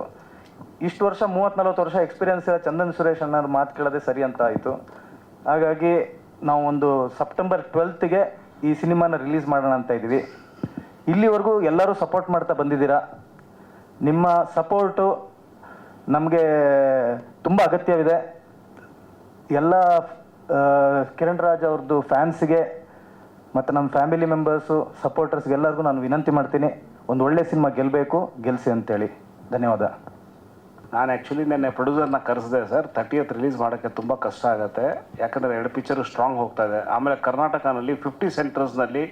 ಇಷ್ಟು ವರ್ಷ ಮೂವತ್ತು ನಲ್ವತ್ತು ವರ್ಷ ಎಕ್ಸ್ಪೀರಿಯನ್ಸ್ ಇರೋ ಚಂದನ್ ಸುರೇಶ್ ಅನ್ನೋರು ಮಾತು ಕೇಳೋದೇ ಸರಿ ಅಂತ ಆಯಿತು. ಹಾಗಾಗಿ ನಾವು ಒಂದು ಸೆಪ್ಟೆಂಬರ್ ಟ್ವೆಲ್ತ್ಗೆ ಈ ಸಿನಿಮಾನ ರಿಲೀಸ್ ಮಾಡೋಣ ಅಂತ ಇದ್ದೀವಿ. ಇಲ್ಲಿವರೆಗೂ ಎಲ್ಲರೂ ಸಪೋರ್ಟ್ ಮಾಡ್ತಾ ಬಂದಿದ್ದೀರಾ? ನಿಮ್ಮ ಸಪೋರ್ಟು ನಮಗೆ ತುಂಬ ಅಗತ್ಯವಿದೆ. ಎಲ್ಲ ಕಿರಣ್ ರಾಜ್ ಅವ್ರದ್ದು ಫ್ಯಾನ್ಸ್ಗೆ ಮತ್ತು ನಮ್ಮ ಫ್ಯಾಮಿಲಿ ಮೆಂಬರ್ಸು ಸಪೋರ್ಟರ್ಸ್ಗೆ ಎಲ್ಲರಿಗೂ ನಾನು ವಿನಂತಿ ಮಾಡ್ತೀನಿ. ಒಂದು ಒಳ್ಳೆ ಸಿನಿಮಾ ಗೆಲ್ಲಬೇಕು ಗೆಲ್ಲಿಸಿ ಅಂತೇಳಿ. ಧನ್ಯವಾದ. ನಾನು ಆ್ಯಕ್ಚುಲಿ ನೆನ್ನೆ ಪ್ರೊಡ್ಯೂಸರ್ನ ಕರೆಸಿದೆ ಸರ್. ತರ್ಟಿಯತ್ ರಿಲೀಸ್ ಮಾಡೋಕ್ಕೆ ತುಂಬ ಕಷ್ಟ ಆಗುತ್ತೆ. ಯಾಕಂದರೆ ಎರಡು ಪಿಕ್ಚರು ಸ್ಟ್ರಾಂಗ್ ಹೋಗ್ತಾ ಇದೆ. ಆಮೇಲೆ ಕರ್ನಾಟಕನಲ್ಲಿ ಫಿಫ್ಟಿ ಸೆಂಟರ್ಸ್ನಲ್ಲಿ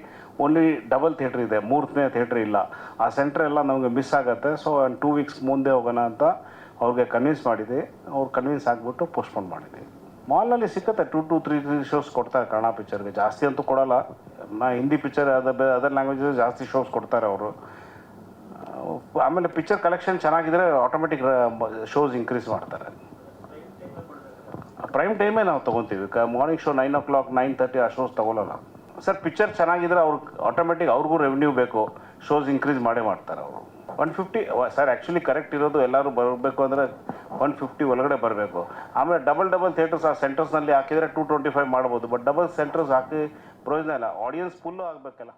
ಓನ್ಲಿ ಡಬಲ್ ಥಿಯೇಟ್ರ್ ಇದೆ. ಮೂರನೇ ಥಿಯೇಟ್ರ್ ಇಲ್ಲ. ಆ ಸೆಂಟ್ರ್ ಎಲ್ಲ ನಮಗೆ ಮಿಸ್ ಆಗುತ್ತೆ. ಸೊ ಟೂ ವೀಕ್ಸ್ ಮುಂದೆ ಹೋಗೋಣ ಅಂತ ಅವ್ರಿಗೆ ಕನ್ವಿನ್ಸ್ ಮಾಡಿದ್ವಿ ಅವ್ರು ಕನ್ವಿನ್ಸ್ ಆಗಿಬಿಟ್ಟು ಪೋಸ್ಟ್ಪೋನ್ ಮಾಡಿದ್ವಿ ಮಾಲ್ನಲ್ಲಿ ಸಿಕ್ಕತ್ತೆ. Two to three three shows ಕೊಡ್ತಾರೆ ಕನ್ನಡ ಪಿಕ್ಚರ್ಗೆ ಜಾಸ್ತಿ ಅಂತೂ ಕೊಡೋಲ್ಲ. ನಾ ಹಿಂದಿ ಪಿಕ್ಚರ್ ಅದ ಅದರ್ ಲ್ಯಾಂಗ್ವೇಜಸ್ ಜಾಸ್ತಿ ಶೋಸ್ ಕೊಡ್ತಾರೆ ಅವರು. ಆಮೇಲೆ ಪಿಕ್ಚರ್ ಕಲೆಕ್ಷನ್ ಚೆನ್ನಾಗಿದ್ರೆ ಆಟೋಮೆಟಿಕ್ ಶೋಸ್ ಇನ್ಕ್ರೀಸ್ ಮಾಡ್ತಾರೆ. ಪ್ರೈಮ್ ಟೈಮೇ ನಾವು ತೊಗೊತೀವಿ. Morning show nine o'clock nine thirty ಆ ಶೋಸ್ ತೊಗೊಳಲ್ಲ. ಸರ್ ಪಿಕ್ಚರ್ ಚೆನ್ನಾಗಿದ್ರೆ ಅವ್ರು ಆಟೋಮೆಟಿಕ್ ಅವ್ರಿಗೂ ರೆವಿನ್ಯೂ ಬೇಕು. ಶೋಸ್ ಇನ್ಕ್ರೀಸ್ ಮಾಡೇ ಮಾಡ್ತಾರೆ ಅವರು. One fifty sir actually correct ಇರೋದು ಎಲ್ಲರೂ ಬರಬೇಕು ಅಂದರೆ ಒನ್ ಫಿಫ್ಟಿ ಒಳಗಡೆ ಬರಬೇಕು. ಆಮೇಲೆ ಡಬಲ್ ಡಬಲ್ ಥಿಯೇಟರ್ಸ್ ಆ ಸೆಂಟರ್ಸ್ನಲ್ಲಿ ಹಾಕಿದರೆ ಟೂ ಟ್ವೆಂಟಿ ಫೈವ್ ಮಾಡ್ಬೋದು. ಬಟ್ ಡಬಲ್ ಸೆಂಟರ್ಸ್ ಹಾಕಿ ಪ್ರಯೋಜನ ಇಲ್ಲ. Audience full ಆಗಬೇಕಲ್ಲ.